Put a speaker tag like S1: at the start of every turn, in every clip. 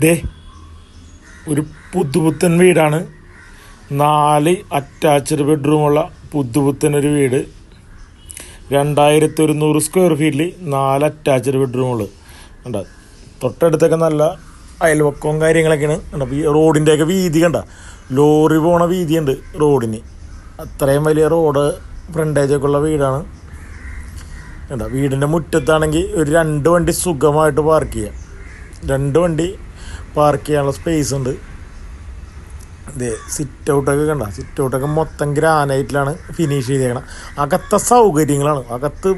S1: ദേ ഒരു പുതുപുത്തൻ വീടാണ്. നാല് അറ്റാച്ച്ഡ് ബെഡ്റൂമുള്ള പുതുപുത്തൻ ഒരു വീട്. രണ്ടായിരത്തി ഒരുന്നൂറ് സ്ക്വയർ ഫീറ്റിൽ നാല് അറ്റാച്ച്ഡ് ബെഡ്റൂമുകൾ കണ്ട തൊട്ടടുത്തൊക്കെ നല്ല അയൽവക്കവും കാര്യങ്ങളൊക്കെയാണ്. കണ്ട റോഡിന്റെയൊക്കെ വീതി കണ്ട ലോറി പോണ വീതിയുണ്ട് റോഡിന്. അത്രയും വലിയ റോഡ് ഫ്രണ്ടേജൊക്കെ ഉള്ള വീടാണ്. കണ്ട വീടിന്റെ മുറ്റത്താണെങ്കിൽ ഒരു രണ്ട് വണ്ടി സുഖമായിട്ട് പാർക്ക് ചെയ്യാം. രണ്ട് വണ്ടി പാർക്ക് ചെയ്യാനുള്ള സ്പേസ് ഉണ്ട്. ഇതേ സിറ്റ് ഔട്ടൊക്കെ കണ്ട? സിറ്റ് ഔട്ടൊക്കെ മൊത്തം ഗ്രാനൈറ്റിലാണ് ഫിനിഷ് ചെയ്തേക്കണം. അകത്തെ സൗകര്യങ്ങളാണ്. അകത്ത്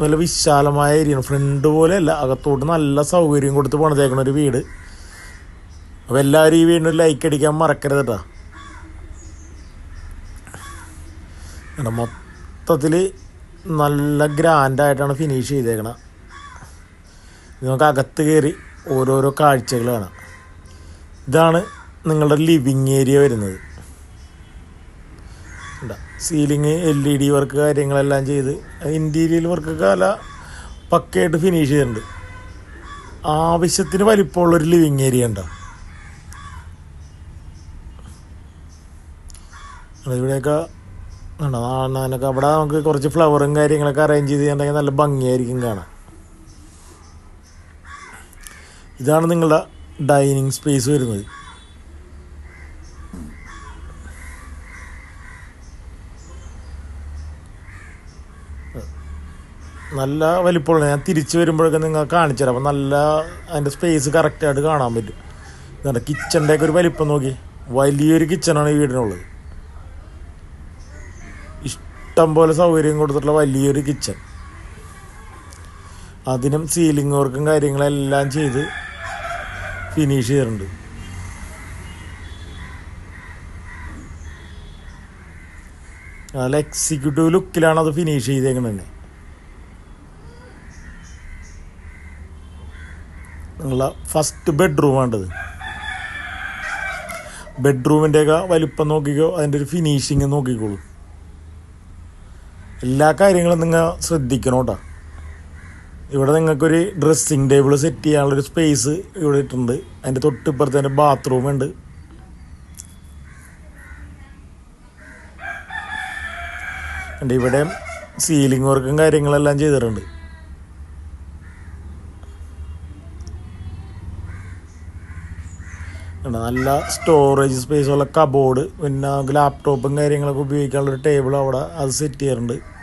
S1: നല്ല വിശാലമായ ഏരിയയാണ് ഫ്രണ്ട് പോലെയല്ല അകത്തോട്ട് നല്ല സൗകര്യം കൊടുത്ത് പണിതേക്കണ ഒരു വീട്. അപ്പോൾ എല്ലാവരും ഈ വീടിന് ലൈക്ക് അടിക്കാൻ മറക്കരുത് കേട്ടോ. മൊത്തത്തിൽ നല്ല ഗ്രാൻഡായിട്ടാണ് ഫിനിഷ് ചെയ്തേക്കണം. ഇത് നമുക്ക് അകത്ത് കയറി ഓരോരോ കാഴ്ചകൾ കാണാം. ഇതാണ് നിങ്ങളുടെ ലിവിങ് ഏരിയ വരുന്നത്. Ceiling L E D work കാര്യങ്ങളെല്ലാം ചെയ്ത് ഇന്റീരിയൽ വർക്കൊക്കെ അല്ല പക്കയായിട്ട് ഫിനിഷ് ചെയ്തിട്ടുണ്ട്. ആവശ്യത്തിന് വലിപ്പമുള്ളൊരു ലിവിങ് ഏരിയ ഉണ്ടോ? ഇവിടെയൊക്കെ ഉണ്ടോ അവിടെ നമുക്ക് കുറച്ച് ഫ്ലവറും കാര്യങ്ങളൊക്കെ അറേഞ്ച് ചെയ്തിട്ടുണ്ടെങ്കിൽ നല്ല ഭംഗിയായിരിക്കും കാണാൻ. ഇതാണ് നിങ്ങളുടെ ഡൈനിങ് സ്പേസ് വരുന്നത്. നല്ല വലിപ്പമുള്ള ഞാൻ തിരിച്ചു വരുമ്പോഴൊക്കെ നിങ്ങൾ കാണിച്ചു തരാം അപ്പം നല്ല അതിന്റെ സ്പേസ് കറക്റ്റായിട്ട് കാണാൻ പറ്റും. എന്നിട്ട് കിച്ചണിന്റെയൊക്കെ ഒരു വലിപ്പം നോക്കി. വലിയൊരു കിച്ചണാണ് ഈ വീടിനുള്ളത്. ഇഷ്ടം പോലെ സൗകര്യം കൊടുത്തിട്ടുള്ള വലിയൊരു കിച്ചൺ അതിനും സീലിംഗ് വർക്കും കാര്യങ്ങളെല്ലാം ചെയ്ത് ഫിനിഷ് ചെയ്തിട്ടുണ്ട് നല്ല എക്സിക്യൂട്ടീവ് ലുക്കിലാണ് അത് ഫിനിഷ് ചെയ്തേക്കുന്നത് തന്നെ നിങ്ങളെ ഫസ്റ്റ് ബെഡ്റൂമാണ്ടത് ബെഡ്റൂമിന്റെയൊക്കെ വലിപ്പം നോക്കിക്കോ അതിന്റെ ഒരു ഫിനിഷിങ് നോക്കിക്കോളൂ. എല്ലാ കാര്യങ്ങളും നിങ്ങൾ ശ്രദ്ധിക്കണം കേട്ടോ. ഇവിടെ നിങ്ങൾക്കൊരു ഡ്രസ്സിങ് ടേബിൾ സെറ്റ് ചെയ്യാനുള്ളൊരു സ്പേസ് ഇവിടെ ഇട്ടുണ്ട്. അതിന്റെ തൊട്ടിപ്പുറത്ത് തന്നെ ബാത്റൂം ഉണ്ട്. ഉണ്ട് ഇവിടെ സീലിംഗ് വർക്കും കാര്യങ്ങളെല്ലാം ചെയ്തിട്ടുണ്ട്. നല്ല സ്റ്റോറേജ് സ്പേസ് ഉള്ള കബോർഡ് പിന്നെ ലാപ്ടോപ്പും കാര്യങ്ങളൊക്കെ ഉപയോഗിക്കാനുള്ളൊരു ടേബിൾ അവിടെ അത് സെറ്റ് ചെയ്യാറുണ്ട്.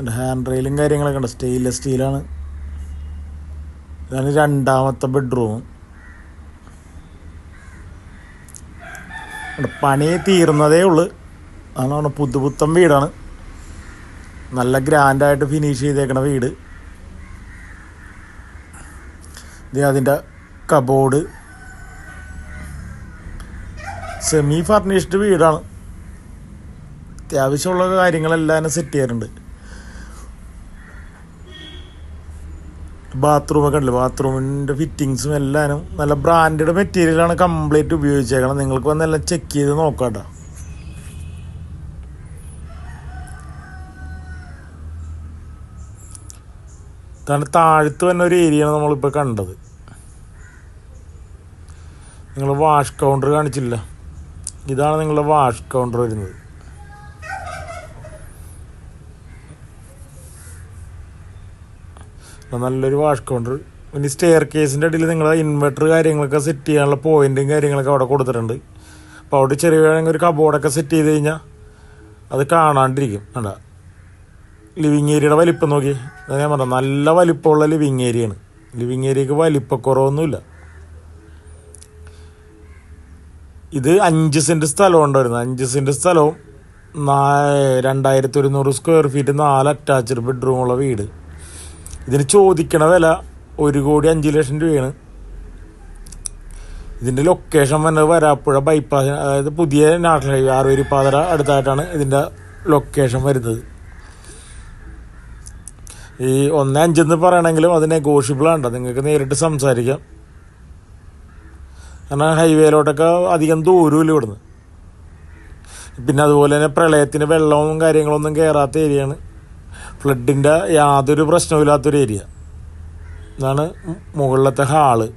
S1: ഉണ്ട് ഹാൻഡ് റെയിലും കാര്യങ്ങളൊക്കെ ഉണ്ട് സ്റ്റെയിൻലെസ് സ്റ്റീലാണ് ഇതാണ് രണ്ടാമത്തെ ബെഡ്റൂം പണി തീർന്നതേ ഉള്ളു. അതാണ് പുതുപുത്തൻ വീടാണ്. നല്ല ഗ്രാൻഡായിട്ട് ഫിനിഷ് ചെയ്തേക്കണ വീട്. ഇത് അതിന്റെ കബോർഡ് സെമി ഫർണിഷ്ഡ് വീടാണ്. അത്യാവശ്യമുള്ള കാര്യങ്ങളെല്ലാം സെറ്റ് ചെയ്യാറുണ്ട്. ബാത്റൂമൊക്കെ ഉണ്ടല്ലോ. ബാത്റൂമിന്റെ ഫിറ്റിങ്സും എല്ലാനും നല്ല ബ്രാൻഡഡ് മെറ്റീരിയലാണ് കംപ്ലീറ്റ് ഉപയോഗിച്ചേക്കണം നിങ്ങൾക്ക് വന്നെല്ലാം ചെക്ക് ചെയ്ത് നോക്കാട്ടോ കേട്ടോ. ഇതാണ് താഴത്ത് തന്നെ ഒരു ഏരിയയാണ് നമ്മളിപ്പോൾ കണ്ടത്. നിങ്ങൾ വാഷ് കൗണ്ടർ കാണിച്ചില്ല. ഇതാണ് നിങ്ങളുടെ വാഷ് കൗണ്ടർ വരുന്നത്. നല്ലൊരു വാഷ് കൗണ്ടർ പിന്നെ സ്റ്റെയർ കേസിന്റെ അടിയിൽ നിങ്ങൾ ഇൻവെർട്ടർ കാര്യങ്ങളൊക്കെ സെറ്റ് ചെയ്യാനുള്ള പോയിന്റും കാര്യങ്ങളൊക്കെ അവിടെ കൊടുത്തിട്ടുണ്ട്. അപ്പോൾ അവിടെ ചെറിയ ഒരു കബോർഡൊക്കെ സെറ്റ് ചെയ്ത് കഴിഞ്ഞാൽ അത് കാണാണ്ടിരിക്കും. വേണ്ട ലിവിങ് ഏരിയയുടെ വലിപ്പം നോക്കി. ഞാൻ പറഞ്ഞ നല്ല വലിപ്പമുള്ള ലിവിങ് ഏരിയയാണ് ലിവിങ് ഏരിയക്ക് വലിപ്പക്കുറവൊന്നുമില്ല. ഇത് അഞ്ച് സെന്റ് സ്ഥലം ഉണ്ടായിരുന്നു അഞ്ച് സെന്റ് സ്ഥലവും നാ രണ്ടായിരത്തി ഒരുന്നൂറ് സ്ക്വയർ ഫീറ്റ് നാല് അറ്റാച്ച്ഡ് ബെഡ്റൂമുള്ള വീട്. ഇതിന് ചോദിക്കണ വില ഒരു കോടി അഞ്ച് ലക്ഷം രൂപയാണ്. ഇതിന്റെ ലൊക്കേഷൻ വന്നത് വരാപ്പുഴ ബൈപ്പാസ് അതായത് പുതിയ നാഷണൽ ഹൈവേ ആറുവരിപ്പാതര അടുത്തായിട്ടാണ് ഇതിന്റെ ലൊക്കേഷൻ വരുന്നത്. ഈ ഒന്ന് അഞ്ചെന്ന് പറയണമെങ്കിലും അത് നെഗോഷ്യബിൾ ആണ് നിങ്ങൾക്ക് നേരിട്ട് സംസാരിക്കാം. കാരണം ഹൈവേയിലോട്ടൊക്കെ അധികം ദൂരമില്ല ഇവിടുന്ന്. പിന്നെ അതുപോലെ തന്നെ പ്രളയത്തിന് വെള്ളവും കാര്യങ്ങളൊന്നും കയറാത്ത ഏരിയയാണ് ഫ്ലഡിന്റെ യാതൊരു പ്രശ്നമില്ലാത്തൊരു ഏരിയ. ഇതാണ് മുകളിലത്തെ ഹാൾ.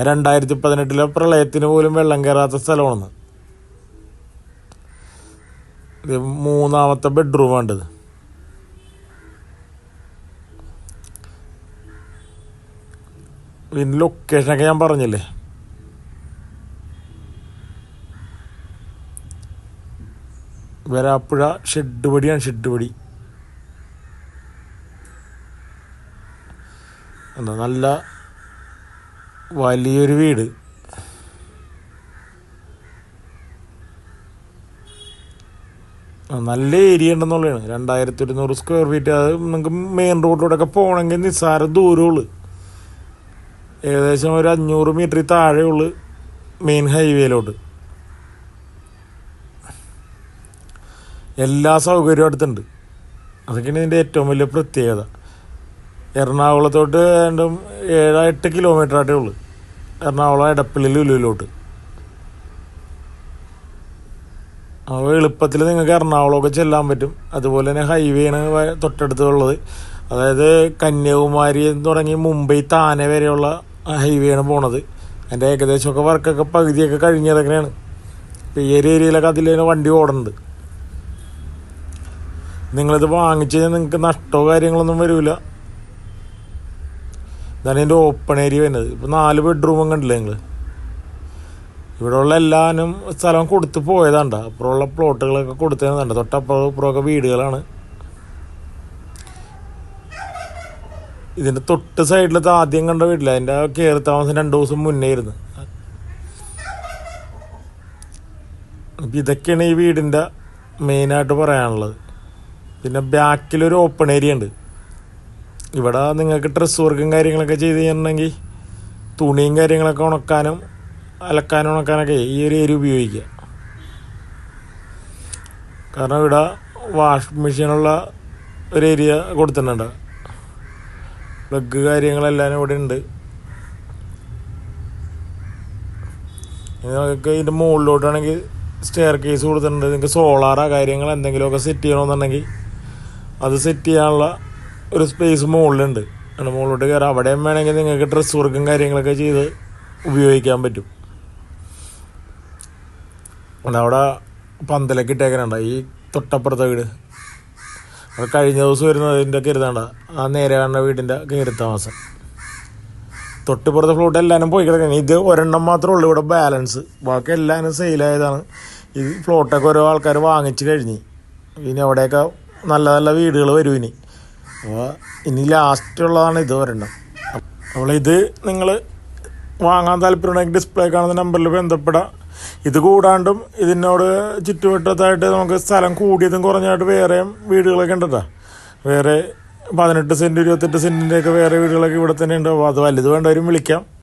S1: രണ്ടായിരത്തി പതിനെട്ടിലെ പ്രളയത്തിന് പോലും വെള്ളം കയറാത്ത സ്ഥലമാണ് ഇത് മൂന്നാമത്തെ ബെഡ്റൂം വേണ്ടത് ഇതിന്റെ ലൊക്കേഷനൊക്കെ ഞാൻ പറഞ്ഞില്ലേ? വരാപ്പുഴ ഷെഡ് പടിയാണ് ഷെഡ് പടി. എന്താ നല്ല വലിയൊരു വീട്. നല്ല ഏരിയ ഉണ്ടെന്നുള്ളതാണ്. രണ്ടായിരത്തി ഒരുന്നൂറ് സ്ക്വയർ ഫീറ്റ് അത് നിങ്ങൾക്ക് മെയിൻ റോഡിലൂടെയൊക്കെ പോകണമെങ്കിൽ നിസ്സാര ദൂരമുള്ളു. ഏകദേശം ഒരു അഞ്ഞൂറ് മീറ്റർ താഴെയുള്ളു മെയിൻ ഹൈവേയിലോട്ട് എല്ലാ സൗകര്യവും അടുത്തുണ്ട്. അതൊക്കെയാണ് ഇതിന്റെ ഏറ്റവും വലിയ പ്രത്യേകത. എറണാകുളത്തോട്ട് രണ്ടും ഏഴ് എട്ട് കിലോമീറ്റർ ആയിട്ടേ ഉള്ളൂ. എറണാകുളം എടപ്പള്ളി ലുലുവിലോട്ട്. അപ്പോൾ എളുപ്പത്തിൽ നിങ്ങൾക്ക് എറണാകുളമൊക്കെ ചെല്ലാൻ പറ്റും. അതുപോലെ തന്നെ ഹൈവേ ആണ് തൊട്ടടുത്തുള്ളത് അതായത് കന്യാകുമാരി തുടങ്ങി മുംബൈ താനെ വരെയുള്ള ഹൈവേ ആണ് പോണത്. അതിന്റെ ഏകദേശമൊക്കെ വർക്കൊക്കെ പകുതിയൊക്കെ കഴിഞ്ഞതൊക്കെയാണ് ഇപ്പോൾ ഈ ഏരിയയിലൊക്കെ അതിൽ വണ്ടി ഓടുന്നുണ്ട് നിങ്ങളിത് വാങ്ങിച്ചു കഴിഞ്ഞാൽ നിങ്ങൾക്ക് നഷ്ടമോ കാര്യങ്ങളൊന്നും വരില്ല ഇതാണ് ഇതിന്റെ ഓപ്പൺ ഏരിയ വരുന്നത്. ഇപ്പോൾ നാല് ബെഡ്റൂമും കണ്ടില്ലേ നിങ്ങൾ ഇവിടെ ഉള്ള എല്ലാവരും സ്ഥലം കൊടുത്ത് പോയതാണ്ട. അപ്പുറമുള്ള പ്ലോട്ടുകളൊക്കെ കൊടുത്തതാണ്. തൊട്ടപ്പുറം ഇപ്പുറമൊക്കെ വീടുകളാണ്. ഇതിന്റെ തൊട്ട് സൈഡിലത്തെ ആദ്യം കണ്ട വീട്ടില്ല അതിന്റെ കയറി താമസം രണ്ട് ദിവസം മുന്നേ ഇരുന്ന് അപ്പം ഇതൊക്കെയാണ് ഈ വീടിന്റെ മെയിനായിട്ട് പറയാനുള്ളത്. പിന്നെ ബാക്കിലൊരു ഓപ്പൺ ഏരിയ ഉണ്ട്. ഇവിടെ നിങ്ങൾക്ക് ഡ്രസ്സ് വർക്കും കാര്യങ്ങളൊക്കെ ചെയ്ത് കഴിഞ്ഞിട്ടുണ്ടെങ്കിൽ തുണിയും കാര്യങ്ങളൊക്കെ ഉണക്കാനും അലക്കാനും ഉണക്കാനൊക്കെ ഈ ഒരു ഏരിയ ഉപയോഗിക്കുക. കാരണം ഇവിടെ വാഷ് മെഷീനുള്ള ഒരു ഏരിയ കൊടുത്തിട്ടുണ്ട്. പ്ലഗ് കാര്യങ്ങളെല്ലാം ഇവിടെ ഉണ്ട്. നിങ്ങൾക്ക് ഇതിന്റെ മുകളിലോട്ടാണെങ്കിൽ സ്റ്റെയർ കേസ് കൊടുത്തിട്ടുണ്ട്. നിങ്ങൾക്ക് സോളാറോ കാര്യങ്ങൾ എന്തെങ്കിലുമൊക്കെ സെറ്റ് ചെയ്യണമെന്നുണ്ടെങ്കിൽ അത് സെറ്റ് ചെയ്യാനുള്ള ഒരു സ്പേസ് മുകളിലുണ്ട് അങ്ങനെ മുകളിലോട്ട് കയറാം അവിടെയും വേണമെങ്കിൽ നിങ്ങൾക്ക് ഡ്രസ് വർക്കും കാര്യങ്ങളൊക്കെ ചെയ്ത് ഉപയോഗിക്കാൻ പറ്റും. അവിടെ പന്തലൊക്കെ ഇട്ടേക്കണണ്ട? ഈ തൊട്ടപ്പുറത്തെ വീട്. അത് കഴിഞ്ഞ ദിവസം വരുന്നതിന്റെ കരുതണ്ട ആ നേരെ കാണുന്ന വീടിന്റെ കയറി തൊട്ടിപ്പുറത്തെ ഫ്ലോട്ട് എല്ലാവരും പോയി കിടക്കണം. ഇത് ഒരെണ്ണം മാത്രമേ ഉള്ളൂ. ഇവിടെ ബാലൻസ് ബാക്കി എല്ലാവരും സെയിലായതാണ് ഈ ഫ്ലോട്ടൊക്കെ ഓരോ ആൾക്കാർ വാങ്ങിച്ച് കഴിഞ്ഞ്. ഇനി അവിടെയൊക്കെ നല്ല നല്ല വീടുകൾ വരും ഇനി. അപ്പോൾ ഇനി ലാസ്റ്റുള്ളതാണ് ഇത് ഒരെണ്ണം അപ്പോൾ ഇത് നിങ്ങൾ വാങ്ങാൻ താല്പര്യമുണ്ടെങ്കിൽ ഡിസ്പ്ലേ കാണുന്ന നമ്പറിൽ ബന്ധപ്പെടാം. ഇത് കൂടാണ്ടും ഇതിനോട് ചുറ്റുവട്ടത്തായിട്ട് നമുക്ക് സ്ഥലം കൂടിയതും കുറഞ്ഞായിട്ട് വേറെയും വീടുകളൊക്കെ ഉണ്ട് കേട്ടോ വേറെ പതിനെട്ട് സെന്റ് ഇരുപത്തെട്ട് സെന്റിന്റെയൊക്കെ വേറെ വീടുകളൊക്കെ ഇവിടെ തന്നെ ഉണ്ട് അപ്പോൾ അത് വലുത് വേണ്ടവരും വിളിക്കാം.